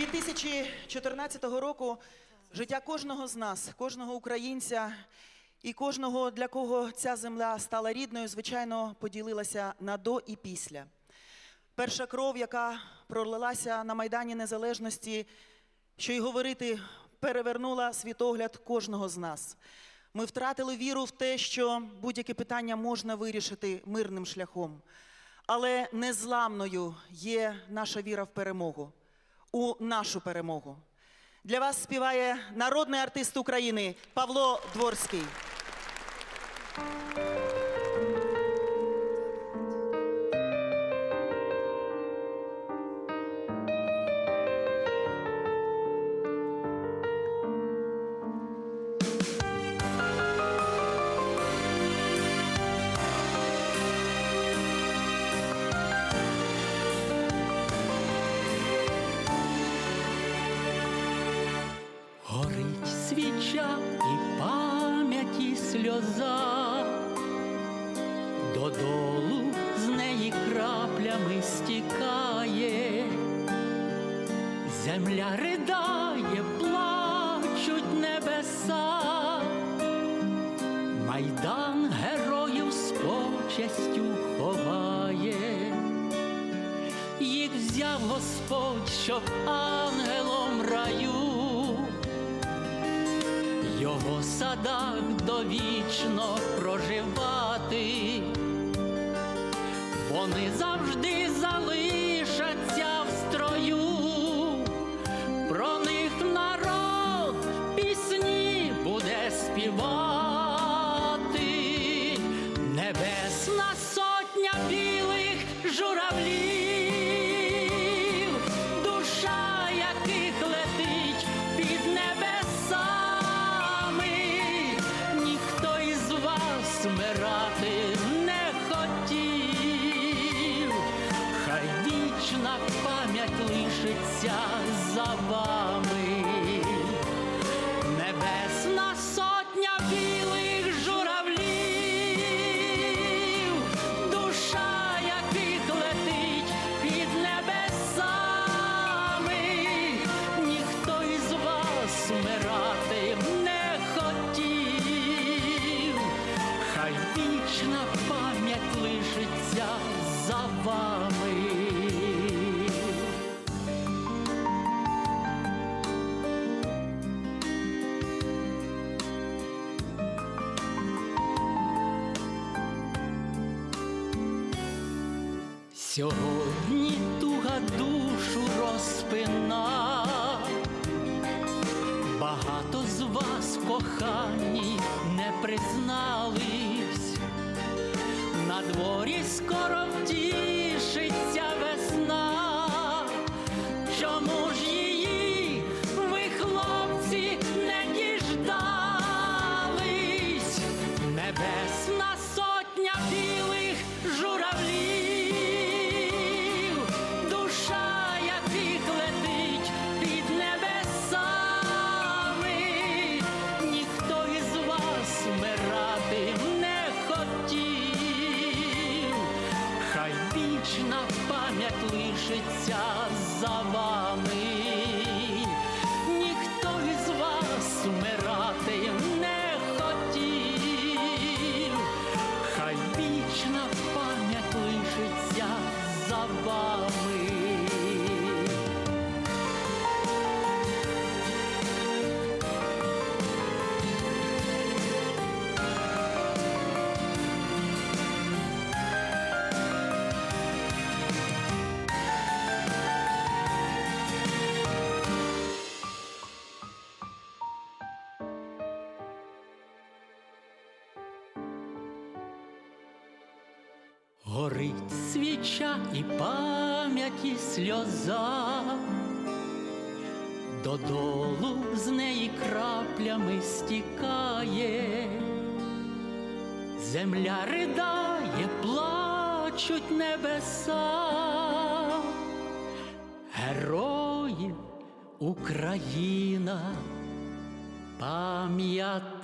2014 року життя кожного з нас, кожного українця і кожного, для кого ця земля стала рідною, звичайно, поділилася на до і після. Перша кров, яка пролилася на Майдані Незалежності, що й говорити, перевернула світогляд кожного з нас. Ми втратили віру в те, що будь-яке питання можна вирішити мирним шляхом. Але незламною є наша віра в перемогу, у нашу перемогу. Для вас співає народний артист України Павло Дворський. Свіча і пам'яті сльоза, додолу з неї краплями стікає, земля ридає, плачуть небеса, майдан героїв з почестю ховає. Їх взяв Господь, щоб ангелом раю його садах довічно проживати, вони завжди залишаться в строю, про них народ пісні буде співати, небесна сотня білих журавлів, лишиться за вами. Небесна сотня білих журавлів, душа яких летить під небесами, ніхто із вас не Сьогодні туга душу розпина, багато з вас кохані не признались, на дворі скоро пам'ять лишиться за вами, Горить свіча і пам'яті сльоза, додолу з неї краплями стікає, земля ридає, плачуть небеса, героїв Україна пам'ятає.